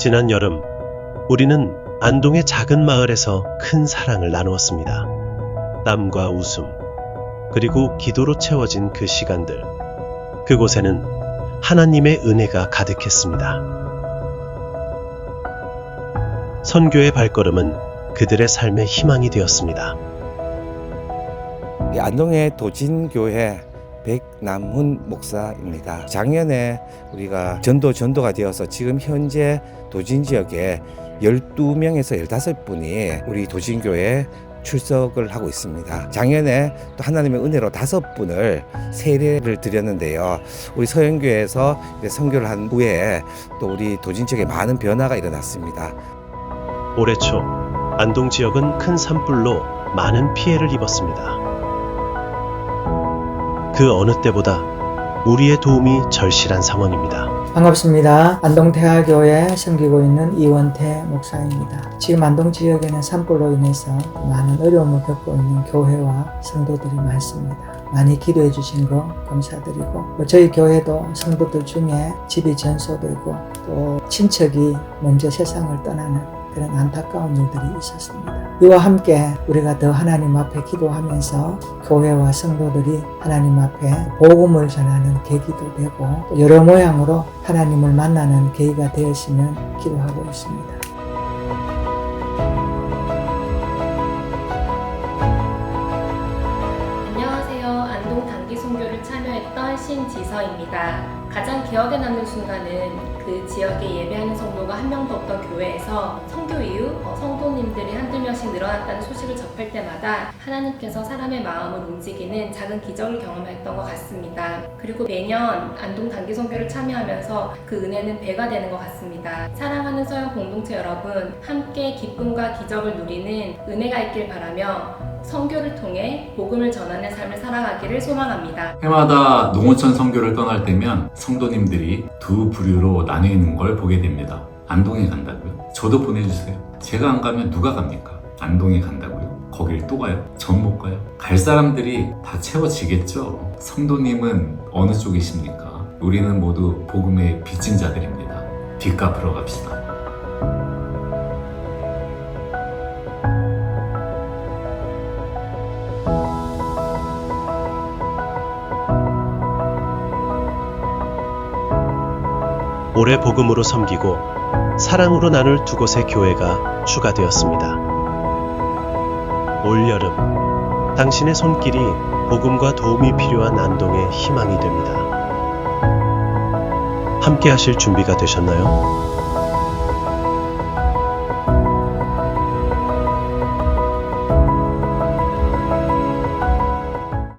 지난 여름, 우리는 안동의 작은 마을에서 큰 사랑을 나누었습니다. 땀과 웃음, 그리고 기도로 채워진 그 시간들. 그곳에는 하나님의 은혜가 가득했습니다. 선교의 발걸음은 그들의 삶의 희망이 되었습니다. 이 안동의 도진교회 백남훈 목사입니다. 작년에 우리가 전도 전도가 되어서 지금 현재 도진 지역에 12명에서 15분이 우리 도진교회 출석을 하고 있습니다. 작년에 또 하나님의 은혜로 다섯 분을 세례를 드렸는데요. 우리 서영교회에서 선교를 한 후에 또 우리 도진 지역에 많은 변화가 일어났습니다. 올해 초 안동 지역은 큰 산불로 많은 피해를 입었습니다. 그 어느 때보다 우리의 도움이 절실한 상황입니다. 반갑습니다. 안동대학교에 섬기고 있는 이원태 목사입니다. 지금 안동 지역에는 산불로 인해서 많은 어려움을 겪고 있는 교회와 성도들이 많습니다. 많이 기도해 주신 거 감사드리고 또 저희 교회도 성도들 중에 집이 전소되고 또 친척이 먼저 세상을 떠나는 그런 안타까운 일들이 있었습니다. 이와 함께 우리가 더 하나님 앞에 기도하면서 교회와 성도들이 하나님 앞에 복음을 전하는 계기도 되고 또 여러 모양으로 하나님을 만나는 계기가 되었으면 기도하고 있습니다. 단기 선교를 참여했던 신지서입니다. 가장 기억에 남는 순간은 그 지역에 예배하는 성도가 한 명도 없던 교회에서 선교 이후 어, 성도님들이 한두 명씩 늘어났다는 소식을 접할 때마다 하나님께서 사람의 마음을 움직이는 작은 기적을 경험했던 것 같습니다. 그리고 매년 안동 단기 선교를 참여하면서 그 은혜는 배가 되는 것 같습니다. 사랑하는 서영 공동체 여러분, 함께 기쁨과 기적을 누리는 은혜가 있길 바라며 선교를 통해 복음을 전하는 삶을 살아가기를 소망합니다. 해마다 농어촌 선교를 떠날 때면 성도님들이 두 부류로 나뉘어 있는 걸 보게 됩니다. 안동에 간다고요? 저도 보내주세요. 제가 안 가면 누가 갑니까? 안동에 간다고요? 거길 또 가요? 전 못 가요? 갈 사람들이 다 채워지겠죠? 성도님은 어느 쪽이십니까? 우리는 모두 복음의 빚진 자들입니다. 빚 갚으러 갑시다. 올해 복음으로 섬기고 사랑으로 나눌 두 곳의 교회가 추가되었습니다. 올 여름 당신의 손길이 복음과 도움이 필요한 안동의 희망이 됩니다. 함께 하실 준비가 되셨나요?